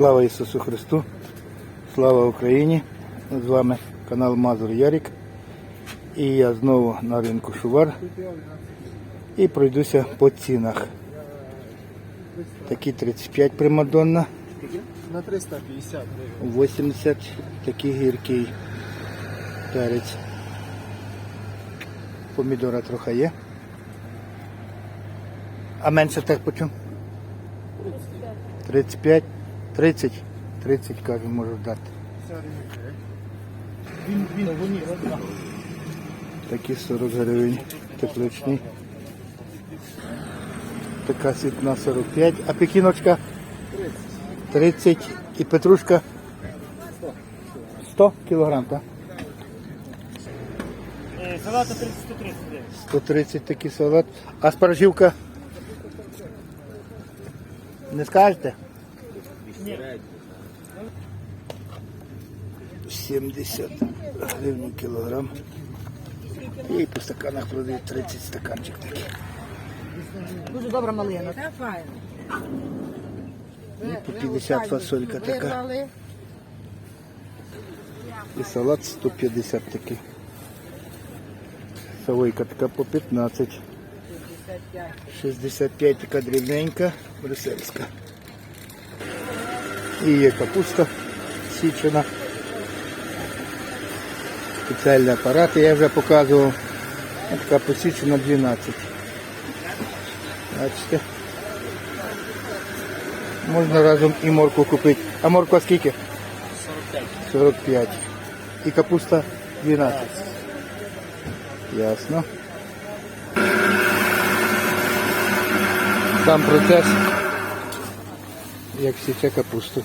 Слава Ісусу Христу! Слава Україні! З вами канал Мазур Ярік. І я знову на ринку Шувар. І пройдуся по цінах. Такі 35 примадонна, На 350 гривень. 80 такий гіркий перець. Помідора трохи є. А менше так по чому? 35, 30, 30 кажу, можу дати. Він, він, вони. Такі 40 гривень тепличний. Така світна 45. А пекіночка 30. І петрушка 100 кілограм, так? Салата 30-130 130 такий салат. А спаржівка? Не скажете? Ні. 70 гривень кілограм. І по стаканах продають 30 стаканчик такий. Дуже добра малина. І по 50 фасолька така. І салат 150 такий. Савойка така по 15. 65 така дрібненька, брюссельська. І є капуста січена. Спеціальні апарати я вже показував. Ось Така посічена 12. Бачите? Можна разом і морку купити. А морква скільки? 45. 45. І капуста 12. Ясно. Сам процес, як січе капусту.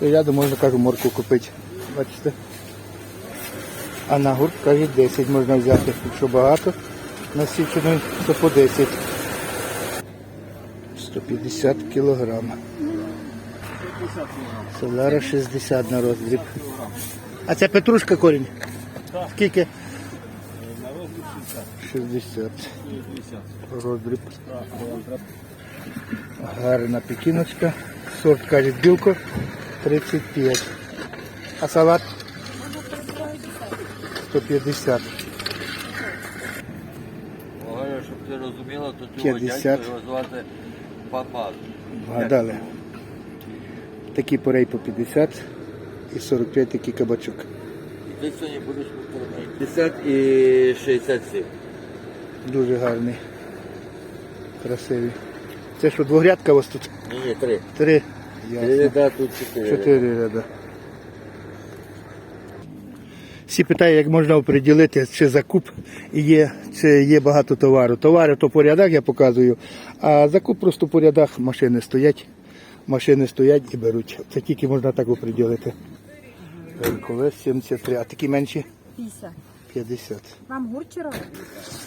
І рядом можна, кажу, морку купити. Бачите? А на гурт, кажуть, 10 можна взяти. Якщо багато, насіченої, то по 10. 150 кілограм. Солара 60 на роздріб. А це петрушка корінь? Так. Скільки? На розмір 60. 60. Роздріб. Гарна пекіночка. Сорт кажуть білко 35. А салат 150. Говорю, щоб ти розуміла, то цього 50. дядька його звати Папа. Вгадали. Такі порей по 50 і 45 такий кабачок. І ти сьогодні будеш повторний. 50 і 67. Дуже гарний. Красивий. Це що, двогрядка у вас тут? Ні, три. Три. Три Ясно. ряда, тут чотири. Чотири ряда. Всі питають, як можна оприділити, чи закуп є, чи є багато товару. Товари то по рядах я показую, а закуп просто по рядах машини стоять. Машини стоять і беруть. Це тільки можна так оприділити. Колес 73, а такі менші 50. 50. Вам чи?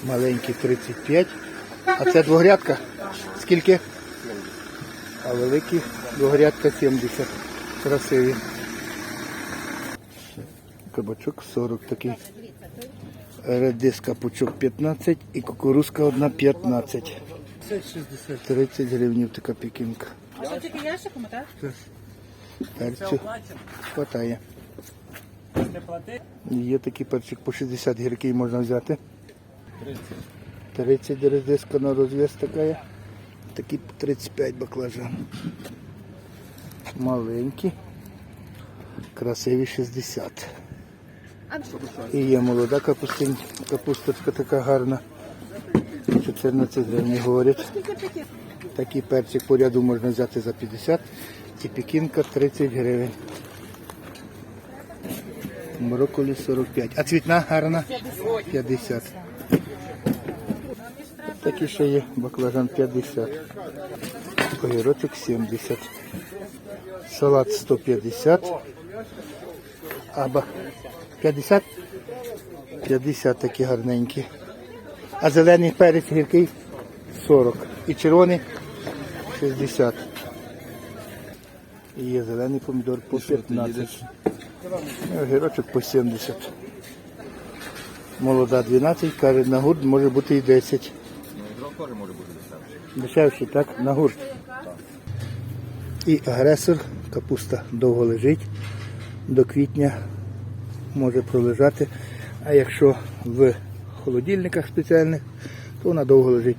Маленькі 35. А це двогрядка? Скільки? А великі двогрядка 70. Красиві. Кабачок 40 такий. Редиска пучок 15 і кукурузка одна 15. 30 гривнів така пекінка. А що тільки ящиком, так? Перцю хватає. Є такий перчик по 60 гіркий можна взяти. 30 редиска на розв'яз така. є. Такі 35 баклажан. Маленькі. Красиві 60. І є молода капустин, капусточка така гарна. 14 гривень говорять. Такий перчик по ряду можна взяти за 50 і пекінка 30 гривень. Брокколі 45. А цвітна гарна? 50. Такі ще є баклажан 50. Огірочок 70. Салат 150. Аба 50? 50 такі гарненькі. А зелений перець гіркий 40. І червоний 60. І є зелений помідор по 15. І Огірочок по 70. Молода 12, каже, на гурт може бути і 10. Дешевші, так? На гурт. І агресор, капуста довго лежить, до квітня може пролежати. А якщо в холодильниках спеціальних, то вона довго лежить.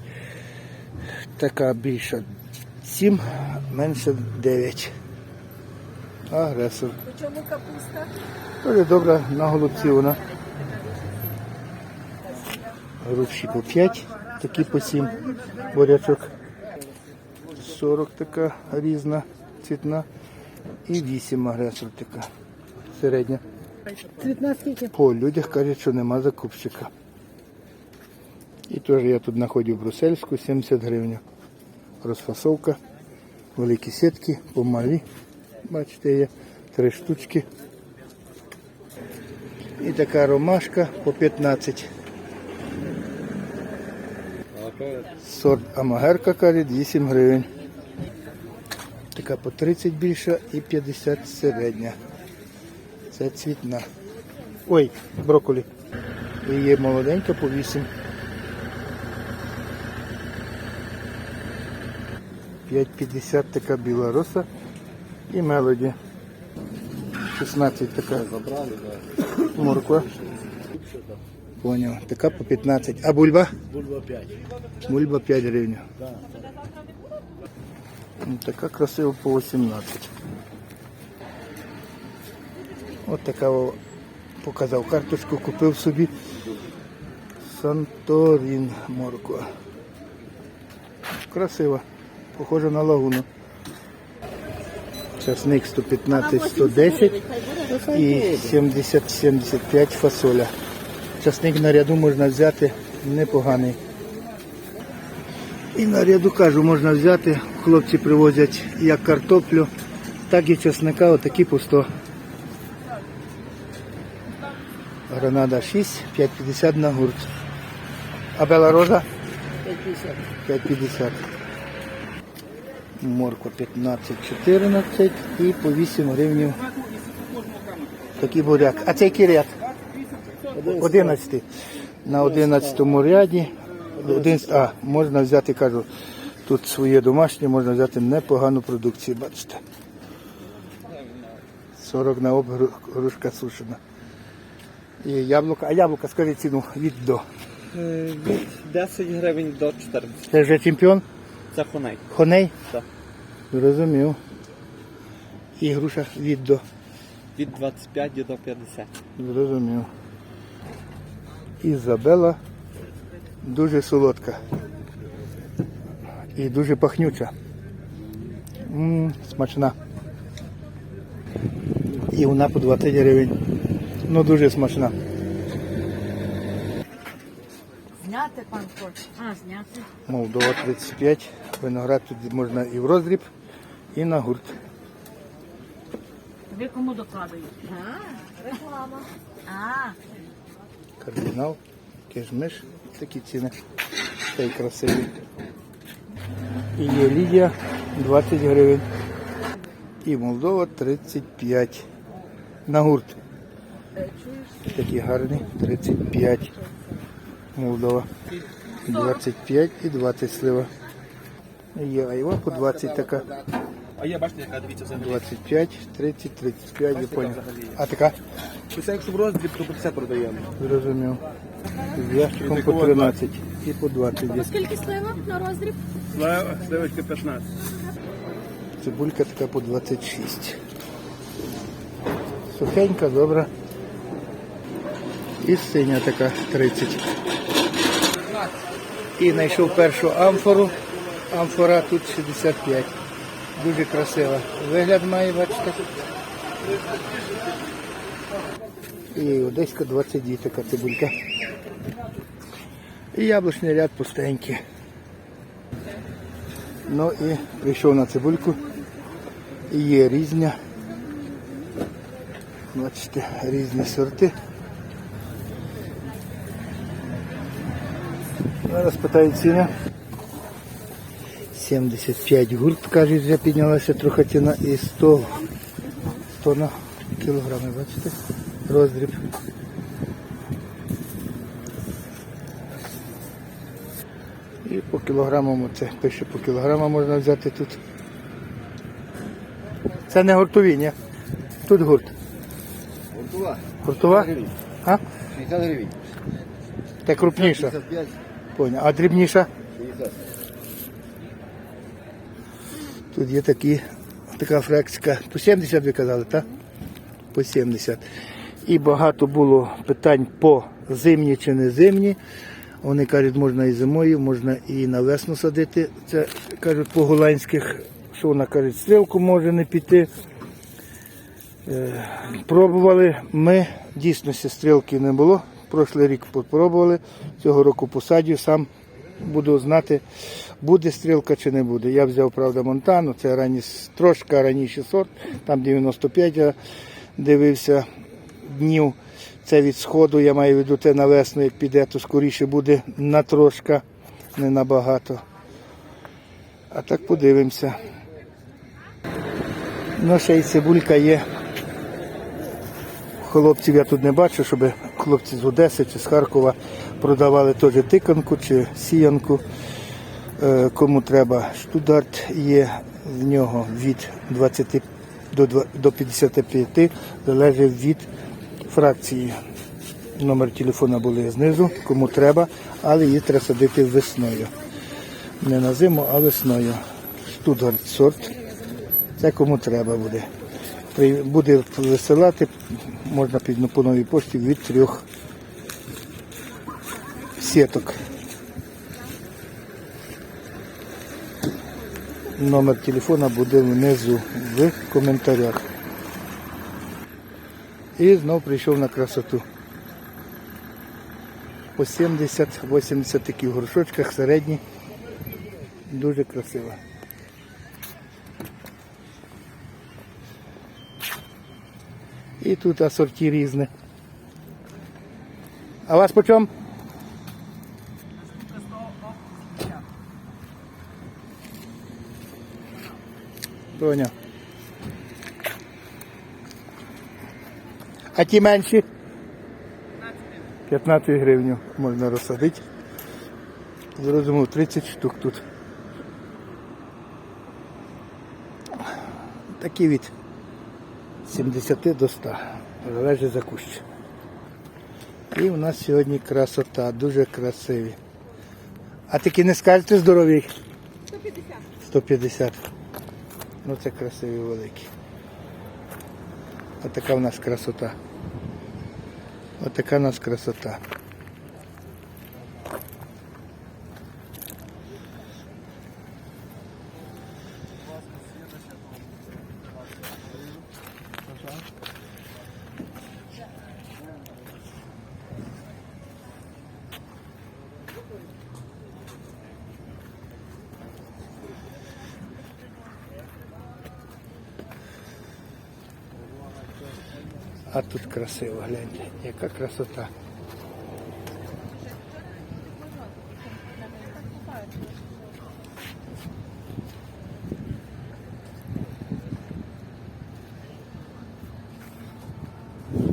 Така більша 7, менше 9. Агресор. Чому капуста? Дуже добра на голубці вона. Груші по 5, такі по 7. Бурячок 40 така різна, цвітна. І 8 агресор така. Середня. Цвітна скільки? По людях кажуть, що нема закупщика. І теж я тут знаходив брусельську 70 гривень. Розфасовка, великі сітки, помалі. Бачите, є три штучки. І така ромашка по 15. Сорт Амагерка каже 8 гривень. Така по 30 більша і 50 середня. Це цвітна. Ой, брокколі. І є молоденька по 8. 5,50 така біла роса і мелоді. 16 така морква. Поняв. Така по 15. А бульба? Бульба 5. Бульба 5 гривень. Ну, така красива по 18. От така о, показав карточку, купив собі Санторін морква. Красива, похожа на лагуну. Часник 115, 110 і 70-75 фасоля. Часник на ряду можна взяти непоганий. І на ряду кажу, можна взяти, хлопці привозять як картоплю, так і чесника, отакі по 100. Гранада 6, 5,50 на гурт. А бела роза? 5,50. 5,50. Морква 15, 14 і по 8 гривень. Такий буряк. А цей кірят? 11. На 11 ряді. 11, а, можна взяти, кажу, тут своє домашнє, можна взяти непогану продукцію, бачите. 40 на об грушка сушена. І яблука, а яблука, скажи ціну від до. Від 10 гривень до 14. Це вже чемпіон? Це хоней. Хоней? Так. Зрозумів. І груша від до. Від 25 до 50. Зрозумів. Ізабела дуже солодка. І дуже пахнюча. м смачна. І вона по 20 гривень. Ну дуже смачна. Зняти пан хоче. А, зняти. Молдова 35. Виноград тут можна і в роздріб, і на гурт. Ви кому докладуєте? А, реклама. А, Кардинал, кишмиш, такі ціни. Та й красиві. І є Лідія 20 гривень. І Молдова 35. На гурт. Такі гарні 35. Молдова. 25 і 20 слива. Є айва по 20 така. А є, бачите, яка дивіться взагалі. 25, 30, 35, я понял. А така? Це якщо в роздріб, то це продаємо. Зрозумів. З ящиком по 13 і по 20 є. скільки слива на роздріб? Сливочка 15. Цибулька така по 26. Сухенька, добра. І синя така 30. І знайшов першу амфору. Амфора тут 65. Дуже красива. Вигляд має, бачите. І одеська 22 така цибулька. І яблучний ряд пустенький. Ну і прийшов на цибульку. І є різня. Бачите, різні сорти. Зараз питаю ціна. 75 гурт, кажуть, вже піднялася трохи ціна і 100, 100 на кілограми, бачите? Роздріб. І по кілограмам оце пише по кілограмам можна взяти тут. Це не гуртові, ні? Тут гурт. Гуртова. Гуртова? А? 60 гривень. Та крупніша. 55, Поняв. А дрібніша? 60. Тут є такі, така фракція. По 70 ви казали, так? По 70. І багато було питань по зимні чи не зимні. Вони кажуть, можна і зимою, можна і на весну садити. Це кажуть по голландських, що вона кажуть, стрілку може не піти. Е, Пробували ми, дійсно стрілки не було. Прошлий рік попробували, цього року посадю, сам буду знати, буде стрілка чи не буде. Я взяв, правда, Монтану, це рані, трошки раніше сорт, там 95 я дивився днів. Це від сходу, я маю в виду те на весну, як піде, то скоріше буде на трошка, не набагато. А так подивимося. Ну, ще й цибулька є. Хлопців я тут не бачу, щоб хлопці з Одеси чи з Харкова продавали теж тиканку чи сіянку. Е, Кому треба. Штударт є в нього від 20 до два- до 55, залежить від фракції. Номер телефона були знизу, кому треба, але її треба садити весною. Не на зиму, а весною. Штутгарт сорт. Це кому треба буде. Буде висилати, можна під по новій пошті від трьох сіток. Номер телефона буде внизу в коментарях. І знов прийшов на красоту. По 70-80 такі в горшочках середні. Дуже красиво. І тут асорті різне. А вас по чому? Поняв. А ті менші? 15 гривень можна розсадити. Зрозумів, 30 штук тут. Такі від 70 до 100. Залежить за кущ. І у нас сьогодні красота, дуже красиві. А такі не скажете здорові? 150. 150. Ну це красиві великі. Отака в нас красота. Отака в нас красота. А тут красиво, гляньте, яка красота.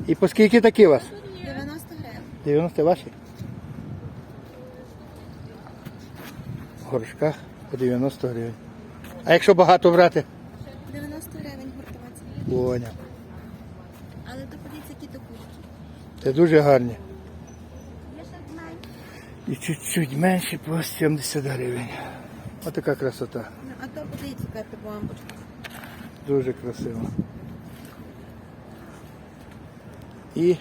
І по скільки такі у вас? 90 гривень. 90 ваші? В горшках по 90 гривень. А якщо багато брати? 90 гривень гуртова ціна. Поняв. Але то подивіться, які то кульки. Це дуже гарні. І чуть-чуть менше по 70 гривень. Ось така красота. Ну, А то подивіться, яка бамбочка. Дуже красиво. І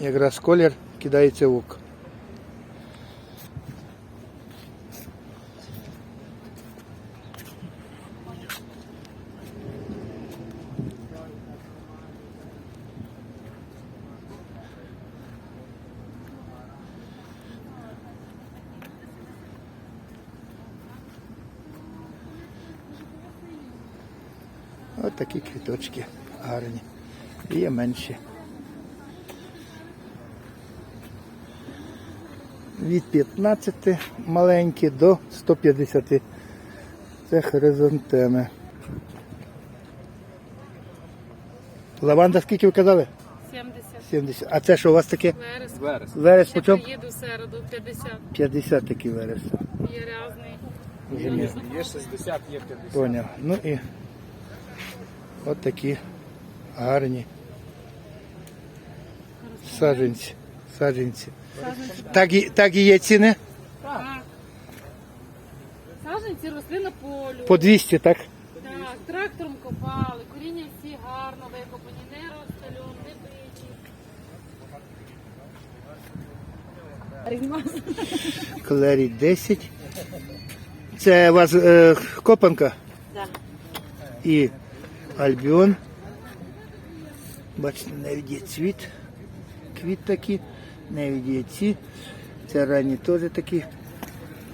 якраз колір кидається в око. Ось такі квіточки гарні. І є менші. Від 15 маленькі до 150. Це хризантеми. Лаванда скільки ви казали? 70. 70. А це що у вас таке? Верес. Верес. Верес по чому? приїду в середу 50. 50 такі верес. Є різний. Є 60, є 50. Поняв. Ну і От такі гарні саджанці. саджанці. Так, і, так і є ціни? Так. Саджанці росли на полю. По 200, так? Так, трактором копали, коріння всі гарно викопані, не розстальон, не бичі. Клері 10. Це у вас е, копанка? Так. І альбіон. Бачите, навіть є цвіт. Квіт такий. Навіть є ці. Це ранні теж такі.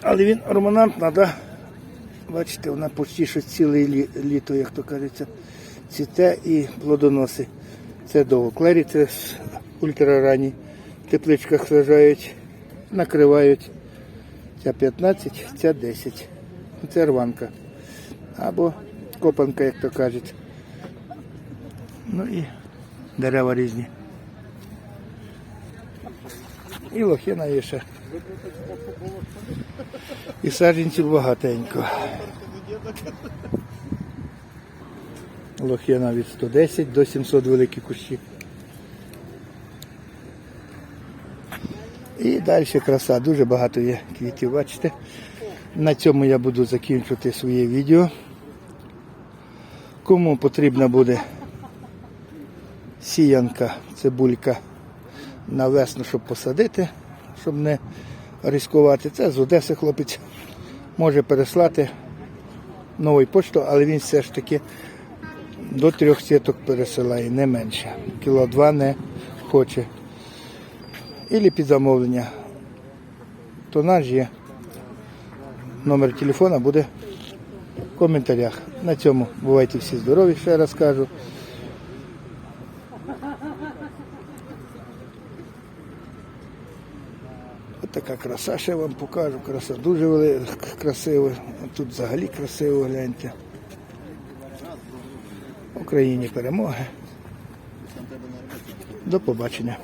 Але він романантна, да? Бачите, вона почти що ціле лі- літо, як то кажеться, цвіте і плодоноси. Це довго. Клері це ультраранні. В тепличках сажають, накривають. Ця 15, ця 10. Це рванка. Або копанка, як то кажуть. Ну і дерева різні. І лохина є ще. І саджанців багатенько. Лохина від 110 до 700 великі кущі. І далі краса. Дуже багато є квітів, бачите. На цьому я буду закінчувати своє відео. Кому потрібна буде сіянка, цибулька на весну, щоб посадити, щоб не ризикувати. Це з Одеси хлопець може переслати новою поштою, але він все ж таки до трьох сіток пересилає, не менше. Кіло два не хоче. Ілі під замовлення. Тонаж є. Номер телефона буде в коментарях. На цьому бувайте всі здорові, ще раз кажу. Така краса, ще вам покажу. Краса дуже велика, красива. Тут взагалі красиво гляньте. Україні перемоги. До побачення.